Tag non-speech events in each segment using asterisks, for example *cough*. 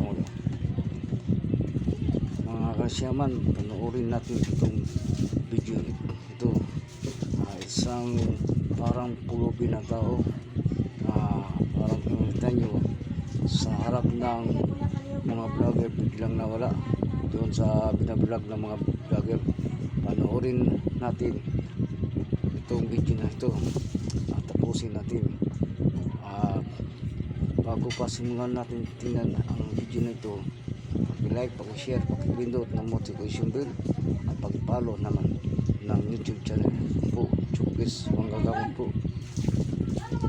ulo. Mga kasyaman, panoorin natin itong video ito. Ah, isang parang pulubi na tao na parang pinunta nyo sa harap ng mga vlogger biglang nawala doon sa binablog ng mga vlogger panoorin natin itong video na ito at tapusin natin at bago pa simulan natin tingnan ang video na ito pag-like, pag-share, pag-pindot ng notification bell at pag-follow naman ng YouTube channel po Chupis Wanggagawin po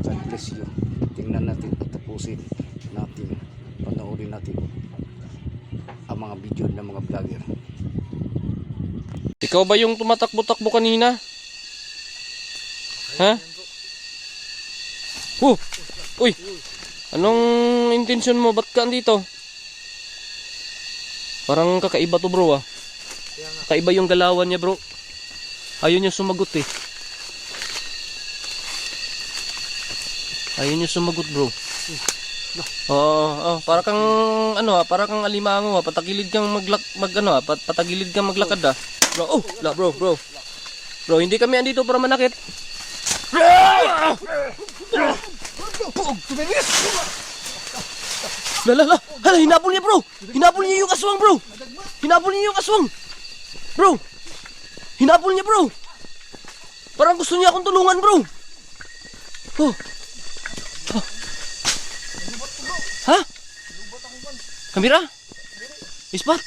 God bless you tingnan natin at tapusin natin panoorin natin ang mga video ng mga vlogger Ikaw ba yung tumatakbo-takbo kanina? Ha? Uh! Uy! Anong intensyon mo? Ba't ka andito? Parang kakaiba to bro ah. Kakaiba yung galawan niya bro. Ayaw niya sumagot eh. Ayaw niya sumagot bro. Oo, oh, para kang ano ah, para kang alimango ah, patagilid kang maglak mag ano ah, pat, patagilid kang maglakad ah. Bro, oh, la bro, bro. Bro, hindi kami andito para manakit. La la la, hala hinabol niya bro. Hinabol niya yung aswang bro. Hinabol niya yung aswang. Bro. Hinabol niya bro. Parang gusto niya akong tulungan bro. Oh. Ha? Kamera? Ispat?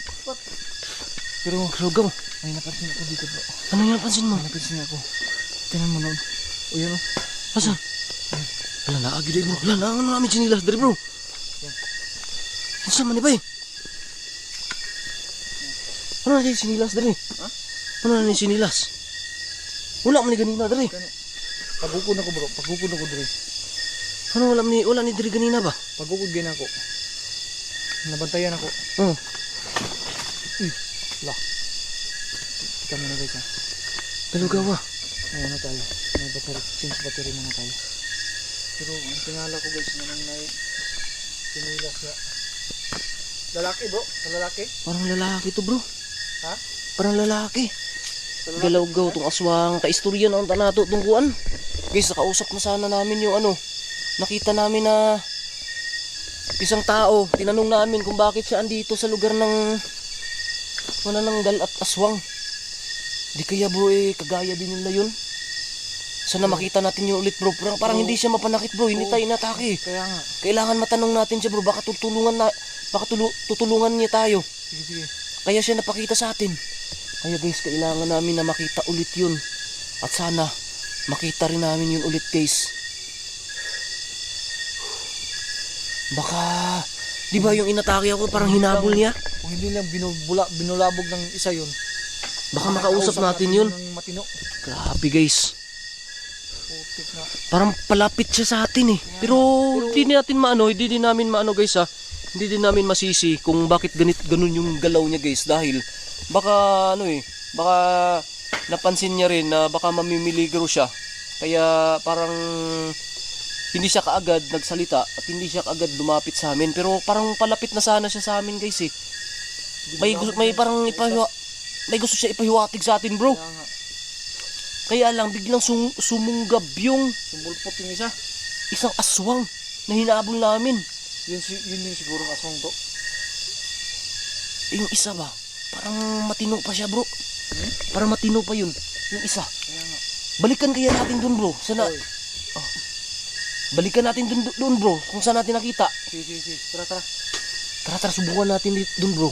Pero Roga mo, may napansin ako dito bro. Ano yung napansin mo? May napansin ako. Tingnan mo noon. O yan o. Asa? Wala na, agi bro. Wala na, ano namin sinilas dari bro. Ano sa manibay? Ano na yung sinilas dari? Ha? Ano na yung sinilas? Wala man ni ganina dari. Pagukod ako bro, pagukod ako dre. Ano wala ni wala ni dari ganina ba? Pagukod gina ako. Nabantayan ako. Oh, La. Kita mo na guys ha. galugawa. May ano tayo. May battery. Change battery muna tayo. Pero ang tingala ko guys naman na sinila siya. Lalaki bro, sa lalaki. Parang lalaki to bro. Ha? Parang lalaki. Galawgaw tong aswang kaistorya na ang tanato tong kuan. Guys, nakausap na sana namin yung ano. Nakita namin na isang tao. Tinanong namin kung bakit siya andito sa lugar ng wala nang dal at aswang. Di kaya bro eh, kagaya din nila yun. Sana makita natin yun ulit bro. Parang, parang hindi siya mapanakit bro, hindi tayo inatake. Kaya nga. Kailangan matanong natin siya bro, baka tutulungan na, baka tulu- tutulungan niya tayo. Sige sige. Kaya siya napakita sa atin. Kaya guys, kailangan namin na makita ulit yun. At sana, makita rin namin yun ulit guys. Baka, di ba yung inatake ako parang hinabol niya? Kung hindi lang binubula, binulabog ng isa yun. Baka makausap natin yun. Ng matino. Grabe guys. Putik na. Parang palapit siya sa atin eh. Pero hindi natin maano, hindi din namin maano guys ha. Hindi din namin masisi kung bakit ganit ganun yung galaw niya guys dahil baka ano eh, baka napansin niya rin na baka mamimiligro siya. Kaya parang hindi siya kaagad nagsalita at hindi siya kaagad lumapit sa amin pero parang palapit na sana siya sa amin guys eh. May gusto, may parang ipahiwa, may gusto siya ipahiwatig sa atin bro. Kaya lang biglang sum, sumunggab yung Sumulpot yung isa. isang aswang na hinabol namin. Yun, si- yun yung siguro ang aswang to. Yung isa ba? Parang matino pa siya bro. Hmm? Parang matino pa yun. Yung isa. Kaya nga. Balikan kaya natin dun bro. Sana, Oy. balikan natin dun, dun bro. Kung saan natin nakita. Sige, sige, sige. Tara, tara. Tara tara subukan natin dun bro.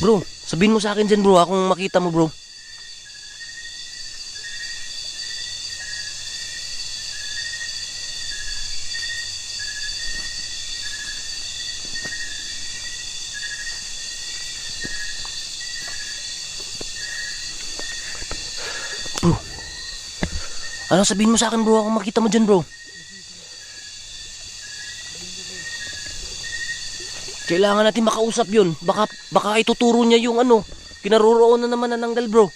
Bro, sabihin mo sa akin dyan bro ha, kung makita mo bro. Ano sabihin mo sa akin bro kung makita mo dyan bro? Kailangan natin makausap yun. Baka, baka ituturo niya yung ano, kinaroroonan na manananggal bro.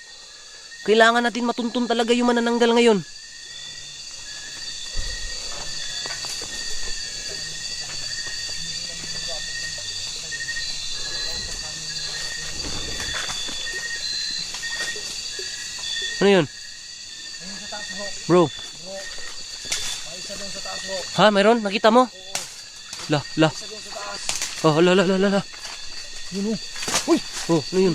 Kailangan natin matuntun talaga yung manananggal ngayon. Ano yun? Bro. Ha, meron? Nakita mo? La, la. Oh, la, la, la, la, la. Yun oh. Oh, ano yun?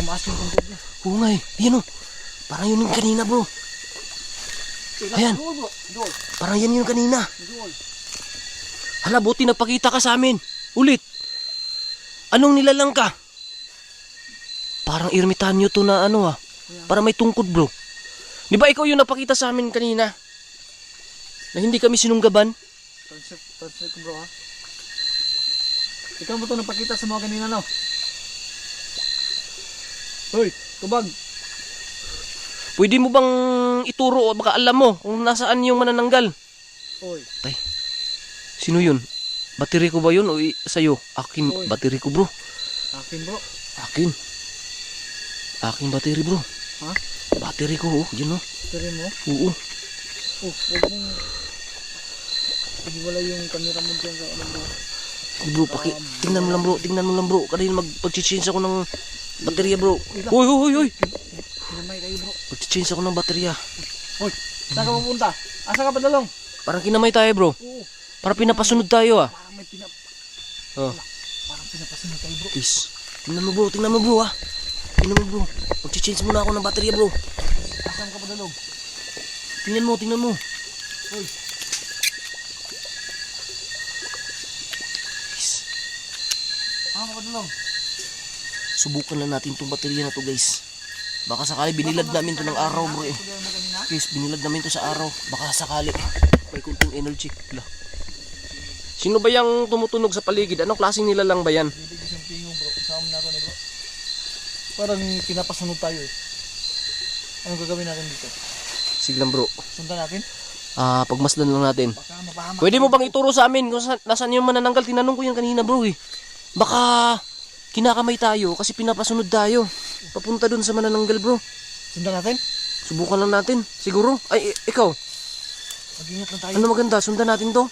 Tumaas yung tungkod niya. Oo nga eh. Ayan oh. Parang yun yung kanina bro. Ayan. Parang yan yung kanina. Hala, buti nagpakita ka sa amin. Ulit. Anong nilalang ka? Parang ermitanyo to na ano ah. Para may tungkod bro. Di ba ikaw yung napakita sa amin kanina? Na hindi kami sinunggaban? Translate, translate bro ha. Ikaw mo to napakita sa mga kanina no? Hoy, tubag. Pwede mo bang ituro o baka alam mo kung nasaan yung manananggal? Hoy. Tay, sino yun? Battery ko ba yun o sa'yo? Akin, Oy. battery ko bro. Akin bro. Akin. Akin battery bro. Ha? Battery ko oh, yun oh. Pero mo. Oo. Oh, huwag mong... Hindi wala yung camera mo dyan sa ano bro. Bro, paki, tingnan mo lang bro, tingnan mo lang bro. Kanina mag, pag-change ako ng baterya bro. Uy, uy, uy, uy. Kinamay kayo bro. Pag-change ako ng baterya. Hoy, saan ka pupunta? Asa ka pa dalong? Parang kinamay tayo bro. Oo. Para pinapasunod tayo ah. Parang may pinap... Oh, Parang pinapasunod kayo bro. please. Tingnan mo bro, tingnan mo bro ah. Tingnan mo bro. Pag-change muna ako ng baterya bro. Asan ka pa dalong? Tingnan mo, tingnan mo. Hoy. Please. Dalong? Subukan lang natin tong baterya na to guys. Baka sakali binilad namin to ng araw bro eh. Guys, binilad namin to sa araw. Baka sakali. May kunting energy. La. Sino ba yung tumutunog sa paligid? Anong klaseng nila lang ba yan? Bibigis yung bro. Kasama na bro. Parang pinapasunod tayo eh. Anong gagawin natin dito? Sige lang bro. Sundan natin? Ah, pagmasdan lang natin. Pwede mo bang ituro sa amin kung saan, nasaan yung manananggal? Tinanong ko yan kanina bro eh. Baka kinakamay tayo kasi pinapasunod tayo. Papunta dun sa manananggal bro. Sundan natin? Subukan lang natin. Siguro. Ay, ikaw. Mag-ingat lang tayo. Ano maganda? Sundan natin to.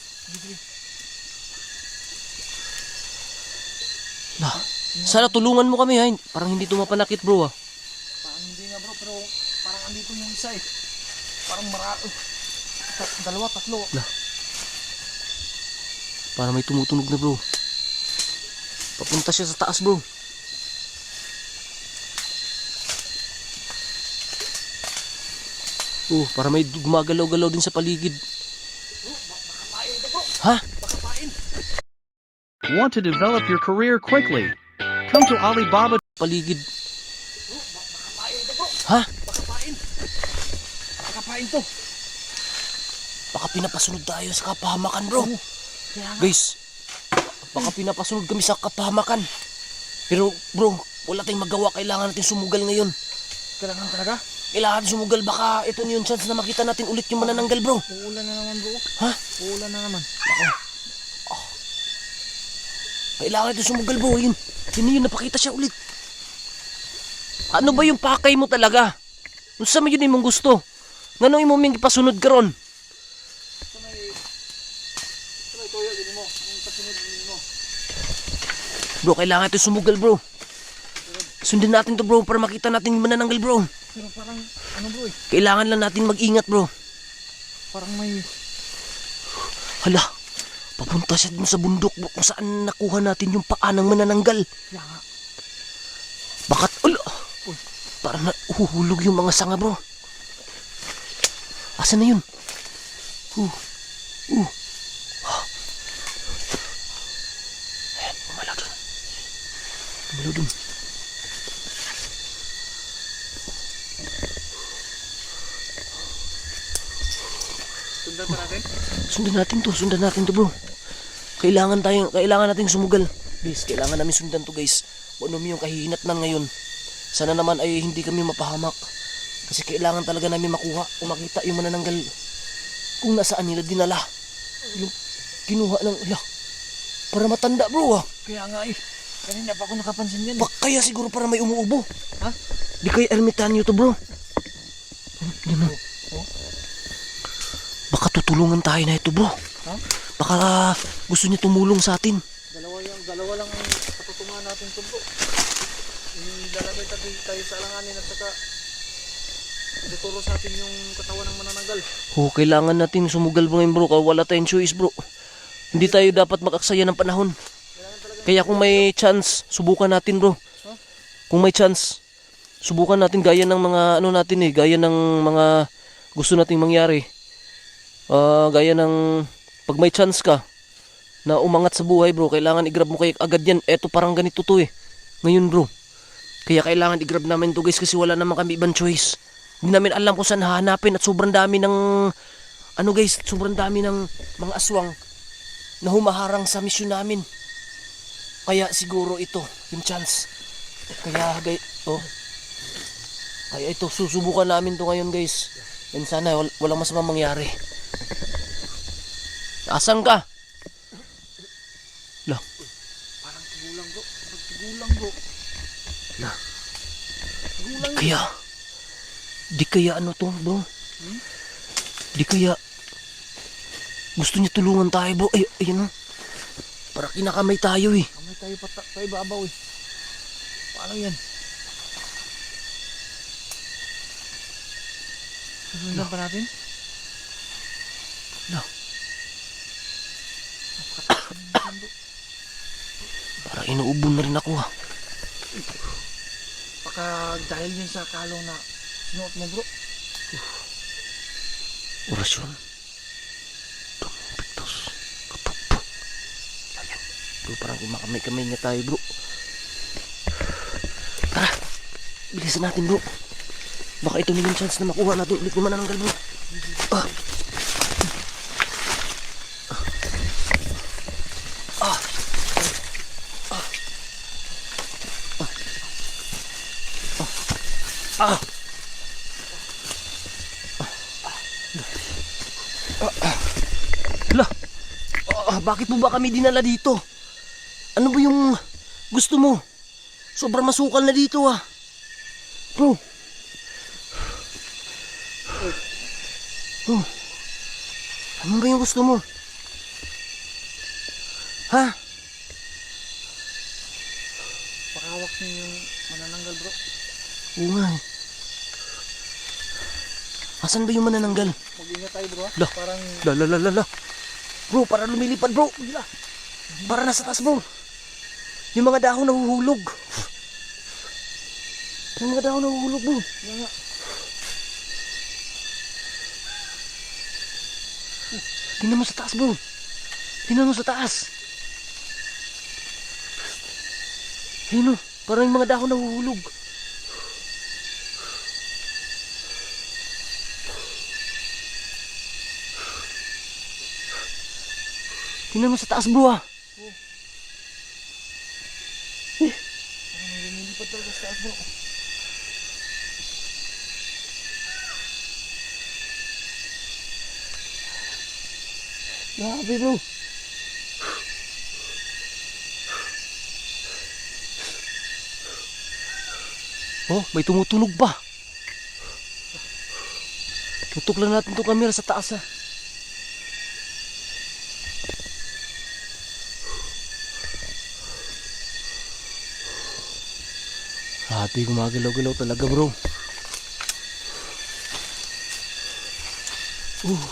Lah. Sana tulungan mo kami ha. Parang hindi tumapanakit bro ah. Parang hindi nga bro, pero parang andito yung isa eh. Parang marami. Dalawa, tatlo. Para may tumutunog na bro. Papunta siya sa taas bro. Oh, para may gumagalaw-galaw din sa paligid. Ha? Want to develop your career quickly? Come to Alibaba. Paligid. Ha? Pakapain. Pakapain to. Baka pinapasunod tayo sa kapahamakan bro. Guys, baka pinapasunod kami sa kapahamakan. Pero bro, wala tayong magawa. Kailangan natin sumugal ngayon. Kailangan talaga. Kailangan natin sumugal. Baka ito na yung chance na makita natin ulit yung manananggal bro. Uulan na naman bro. Ha? Uulan na naman. Kailangan natin sumugal bro. Yun. Yun yun. Napakita siya ulit. Ano ba yung pakay mo talaga? Kung sa yun imong gusto? Ngano imo ming ipasunod karon? Ito may... Ito may toyo. Gini mo. Ang pasunod gini mo. Bro, kailangan natin sumugal bro. Sundin natin to bro para makita natin yung manananggal bro. Pero parang, ano bro eh. Kailangan lang natin mag-ingat bro. Parang may... Hala, papunta siya dun sa bundok bro kung saan nakuha natin yung paa ng manananggal. Kaya nga. Bakat, ula, parang nahuhulog yung mga sanga bro. Asa na yun? Uh, uh. Ayan, gumalaw dun. Dun. Sundan pa natin. Sundan natin to, sundan natin to bro. Kailangan tayo, kailangan nating sumugal. Guys, kailangan namin sundan to guys. Ano yung kahihinatnan ngayon. Sana naman ay hindi kami mapahamak. Kasi kailangan talaga namin makuha o makita yung manananggal. kung nasaan nila dinala. Yung kinuha ng ala. Para matanda bro ah. Kaya nga eh. Kanina pa ako nakapansin yan. eh. Bak kaya siguro para may umuubo. Ha? Di kaya ermitanyo to bro. Yan ah. Baka tutulungan tayo na ito bro. Ha? Baka gusto niya tumulong sa atin. Dalawa yung dalawa lang ang patutungan natin to bro. Ilalagay tayo, tayo sa alanganin at saka tuturo sa atin yung katawan ng manananggal. Oh, kailangan natin sumugal bro ngayon bro. Wala tayong choice bro. Hindi tayo dapat mag-aksaya ng panahon. Kaya kung may chance, subukan natin bro. Kung may chance, subukan natin gaya ng mga ano natin eh, gaya ng mga gusto nating mangyari. Ah, gaya ng pag may chance ka na umangat sa buhay bro, kailangan i-grab mo kay agad yan. Eto parang ganito to eh. Ngayon bro. Kaya kailangan i-grab namin to guys kasi wala naman kami ibang choice. Hindi namin alam kung saan hahanapin at sobrang dami ng ano guys, sobrang dami ng mga aswang na humaharang sa misyon namin. Kaya siguro ito, yung chance. Kaya guys, oh. Kaya ito, susubukan namin to ngayon guys. And sana wal- walang masamang mangyari. Asan ka? Lah, Parang tigulang bro. Parang tigulang bro. lah. Tigulang Kaya, di kaya ano to bro? Di kaya, gusto niya tulungan tayo bro. Ay, ayun oh. Para kinakamay tayo eh. Kamay tayo pata, tayo babaw eh. Paano yan? Susundan pa natin? No. *coughs* Para inuubo na rin ako ah. Baka dahil yun sa kalong na sinuot mo bro. Orasyon. Bro, parang kumakamay-kamay niya tayo bro. Tara. Bilisan natin bro. Baka ito na yung chance na makuha natin ulit yung manananggal bro. Ah. Ah. Ah. Ah. Ah. Ah, bakit mo ba kami dinala dito? Gusto mo? Sobrang masukal na dito ah. Bro. Oh. Ano ba yung gusto mo? Ha? Pakawak niyo yung manananggal bro. Oo nga eh. Asan ba yung manananggal? Mag-ingat tayo bro. Lah. Parang La la la la la. Bro, para lumilipad bro. Para nasa taas bro. Yung mga dahon nahuhulog. Yung mga dahon nahuhulog bro. Nga. Tingnan mo sa taas bro. Tingnan mo sa taas. Ayun o. Parang yung mga dahon nahuhulog. Tingnan mo sa taas bro ah. Parang sa taas bro. Grabe bro. Oh, may tumutunog pa. Tutok lang natin itong camera sa taas ah. Grabe, gumagalaw-galaw talaga bro. Uh,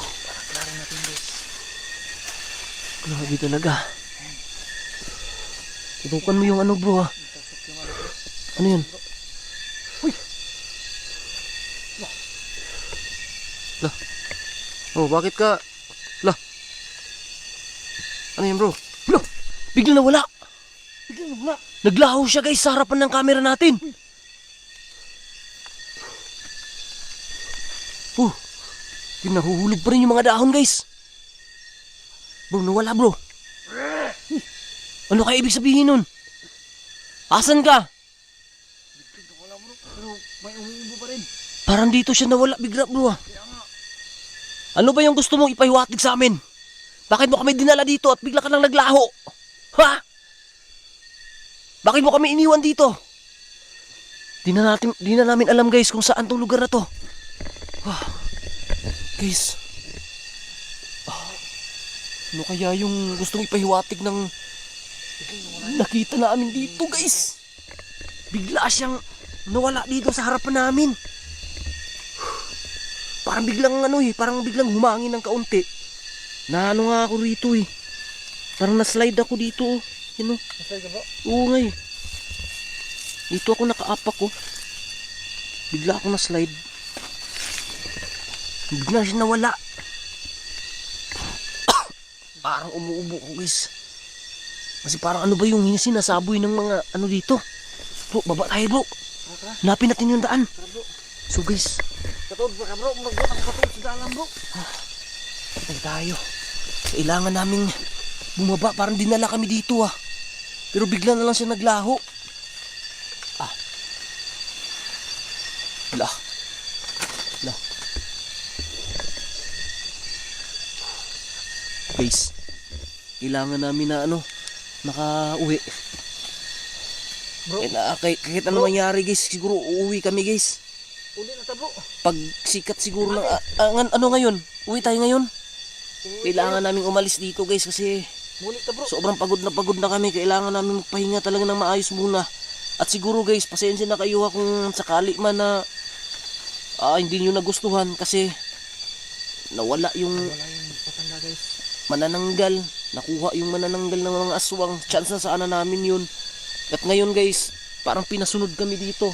Klaro natin guys. Grabe talaga. Tutukan mo yung ano bro ha. Ano yun? Uy! Lah. Oh, bakit ka? Lah. Ano yan bro? Lah! Biglang nawala. Wala. Naglaho siya guys sa harapan ng camera natin. Oh, nahuhulog pa rin yung mga dahon guys. Bro, nawala bro. Ano kaya ibig sabihin nun? Asan ka? Biglang wala bro. Pero may umuubo pa rin. Parang dito siya nawala bigla bro ah. Ano ba yung gusto mong ipahiwatig sa amin? Bakit mo kami dinala dito at bigla ka nang naglaho? Ha? Bakit mo kami iniwan dito? Di na, natin, di na namin alam guys kung saan tong lugar na to. Ah, guys. Ah, ano kaya yung gustong ipahiwatig ng nakita namin dito guys? Bigla siyang nawala dito sa harapan namin. Parang biglang ano eh, parang biglang humangin ng kaunti. Na ano nga ako rito eh. Parang na-slide ako dito oh. Oh. Masay ka bro? Oo nga eh. Dito ako nakaapak ko. Bigla ako na-slide. Bigla siya nawala. *coughs* parang umuubo ko guys. Kasi parang ano ba yung sinasaboy ng mga ano dito? Bro, baba tayo bro. Hanapin natin yung daan. So guys, Katod ba ka bro? Magbuot ang katod sa dalam bro. Patay tayo. Kailangan naming bumaba. Parang dinala kami dito ah. Pero bigla na lang siya naglaho. Ah. La. La. Guys, kailangan namin na ano, nakauwi. Bro. Eh, na, kahit, kahit ano mangyari guys, siguro uuwi kami guys. Uli na ta bro. Pag sikat siguro ng, ah, ah, ano ngayon? Uwi tayo ngayon? Kailangan namin umalis dito guys kasi Muli ta bro. sobrang pagod na pagod na kami. Kailangan namin magpahinga talaga ng maayos muna. At siguro guys, pasensya na kayo ha kung sakali man na ah, hindi nyo nagustuhan kasi nawala yung Wala yung patanda guys. manananggal. Nakuha yung manananggal ng mga aswang. Chance na sana namin yun. At ngayon guys, parang pinasunod kami dito.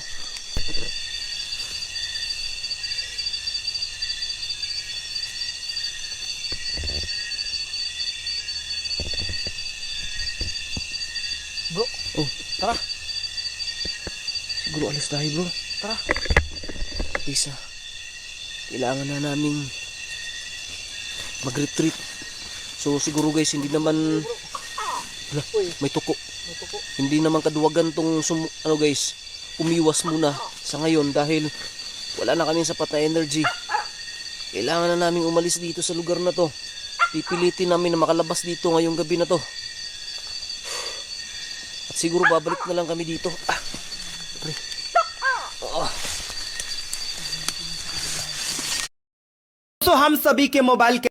Bro. Oh, Tara. Siguro alis tayo bro. Tara. Isa. Kailangan na naming mag-retreat. So siguro guys, hindi naman Hala, Uy. may tuko. May tuko. Hindi naman kaduwagan tong sum, ano guys, umiwas muna sa ngayon dahil wala na kami sapat na energy. Kailangan na namin umalis dito sa lugar na to. Pipilitin namin na makalabas dito ngayong gabi na to. At siguro babalik na lang kami dito. Ah, तो हम सभी के मोबाइल के